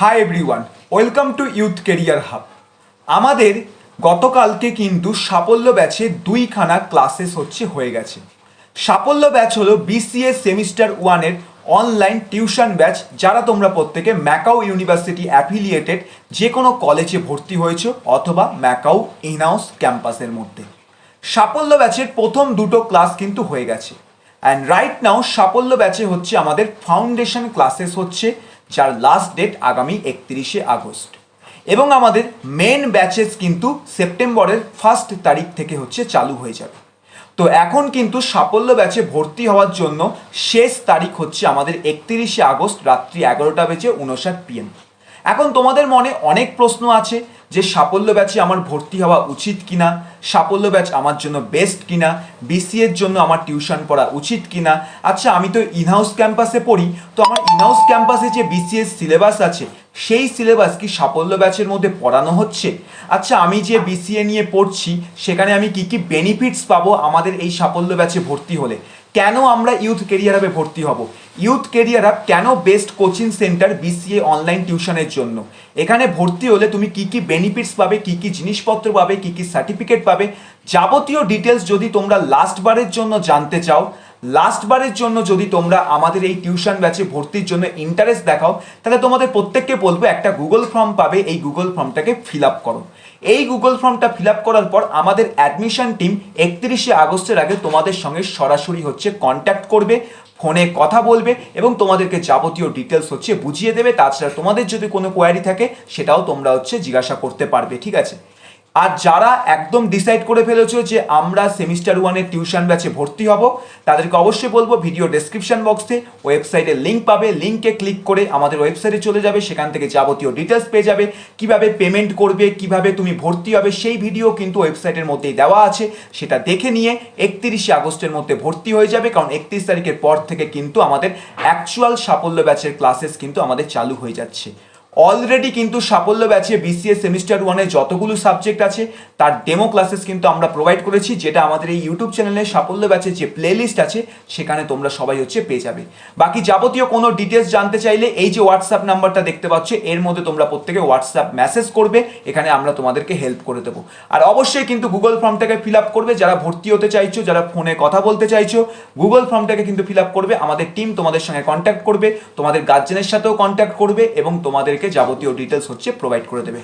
Hi everyone welcome to youth career hub আমাদের গতকালকে কিন্তু সাফল্য ব্যাচে দুইখানা ক্লাসেস হচ্ছে হয়ে গেছে। সাফল্য ব্যাচ হলো বিসিএস সেমিস্টার ওয়ানের অনলাইন টিউশন ব্যাচ যারা তোমরা প্রত্যেকে ম্যাকাও ইউনিভার্সিটি অ্যাফিলিয়েটেড যে কোনো কলেজে ভর্তি হয়েছো অথবা ম্যাকাও ইনহাউস ক্যাম্পাসের মধ্যে। সাফল্য ব্যাচের প্রথম দুটো ক্লাস কিন্তু হয়ে গেছে। অ্যান্ড রাইট নাও সাফল্য ব্যাচে হচ্ছে আমাদের ফাউন্ডেশন ক্লাসেস হচ্ছে যার লাস্ট ডেট আগামী একত্রিশে আগস্ট। এবং আমাদের মেন ব্যাচেস কিন্তু সেপ্টেম্বরের ফার্স্ট তারিখ থেকে হচ্ছে চালু হয়ে যাবে। তো এখন কিন্তু সাফল্য ব্যাচে ভর্তি হওয়ার জন্য শেষ তারিখ হচ্ছে আমাদের একত্রিশে আগস্ট রাত্রি এগারোটা বেজে উনষাট পিএম এখন তোমাদের মনে অনেক প্রশ্ন আছে যে সাফল্য ব্যাচে আমার ভর্তি হওয়া উচিত কিনা? সাফল্য ব্যাচ আমার জন্য বেস্ট কিনা? বিসিএর জন্য আমার টিউশন পড়া উচিত কিনা? আচ্ছা আমি তো ইনহাউস ক্যাম্পাসে পড়ি, তো আমার ইনহাউস ক্যাম্পাসে যে বিসিএস সিলেবাস আছে সেই সিলেবাস কি সাফল্য ব্যাচের মধ্যে পড়ানো হচ্ছে? আচ্ছা আমি যে বিসিএ নিয়ে পড়ছি, সেখানে আমি কি কি বেনিফিটস পাবো আমাদের এই সাফল্য ব্যাচে ভর্তি হলে? কেন আমরা ইউথ কেরিয়ার হাবে ভর্তি হব? ইউথ কেরিয়ার হাব কেন best coaching centre BCA online টিউশনের জন্য? এখানে ভর্তি হলে তুমি কি কি বেনিফিটস পাবে, কি কি জিনিসপত্র পাবে, কি কি সার্টিফিকেট পাবে? যাবতীয় ডিটেলস যদি তোমরা লাস্ট বারের জন্য জানতে চাও লাস্ট বারের জন্য যদি তোমরা আমাদের এই টিউশন ব্যাচে ভর্তির জন্য ইন্টারেস্ট দেখাও, তাহলে তোমাদের প্রত্যেককে বলব একটা গুগল ফর্ম পাবে, এই গুগল ফর্মটাকে ফিল আপ করো। এই গুগল ফর্মটা ফিল আপ করার পর আমাদের অ্যাডমিশন টিম একত্রিশে আগস্টের আগে তোমাদের সঙ্গে সরাসরি হচ্ছে কন্ট্যাক্ট করবে ফোনে কথা বলবে এবং তোমাদেরকে যাবতীয় ডিটেলস হচ্ছে বুঝিয়ে দেবে। তাছাড়া তোমাদের যদি কোনো কোয়ারি থাকে, সেটাও তোমরা হচ্ছে জিজ্ঞাসা করতে পারবে, ঠিক আছে? আর যারা একদম ডিসাইড করে ফেলেছো যে আমরা সেমিস্টার ওয়ানের টিউশন ব্যাচে ভর্তি হব, তাদেরকে অবশ্যই বলব ভিডিও ডেসক্রিপশন বক্সে ওয়েবসাইটের লিঙ্ক পাবে। লিঙ্কে ক্লিক করে আমাদের ওয়েবসাইটে চলে যাবে, সেখান থেকে যাবতীয় ডিটেলস পেয়ে যাবে, কীভাবে পেমেন্ট করবে, কীভাবে তুমি ভর্তি হবে, সেই ভিডিও কিন্তু ওয়েবসাইটের মধ্যেই দেওয়া আছে। সেটা দেখে নিয়ে একত্রিশে আগস্টের মধ্যে ভর্তি হয়ে যাবে, কারণ একত্রিশ তারিখের পর থেকে কিন্তু আমাদের অ্যাকচুয়াল সাফল্য ব্যাচের ক্লাসেস কিন্তু আমাদের চালু হয়ে যাচ্ছে। অলরেডি কিন্তু সাফল্য ব্যাচে বিসিএস সেমিস্টার ওয়ানে যতগুলো সাবজেক্ট আছে, তার ডেমো ক্লাসেস কিন্তু আমরা প্রোভাইড করেছি, যেটা আমাদের এই ইউটিউব চ্যানেলে সাফল্য ব্যাচের যে প্লেলিস্ট আছে, সেখানে তোমরা সবাই হচ্ছে পেয়ে যাবে। বাকি যাবতীয় কোনো ডিটেলস জানতে চাইলে এই যে হোয়াটসঅ্যাপ নাম্বারটা দেখতে পাচ্ছ, এর মধ্যে তোমরা প্রত্যেকে হোয়াটসঅ্যাপ মেসেজ করবে, এখানে আমরা তোমাদেরকে হেল্প করে দেবো। আর অবশ্যই কিন্তু গুগল ফর্মটাকে ফিল আপ করবে, যারা ভর্তি হতে চাইছো, যারা ফোনে কথা বলতে চাইছো গুগল ফর্মটাকে কিন্তু ফিল আপ করবে, আমাদের টিম তোমাদের সঙ্গে কন্ট্যাক্ট করবে, তোমাদের গার্জেনের সাথেও কন্ট্যাক্ট করবে, এবং তোমাদেরকে যাবতীয় ডিটেলস হচ্ছে প্রোভাইড করে দেবে।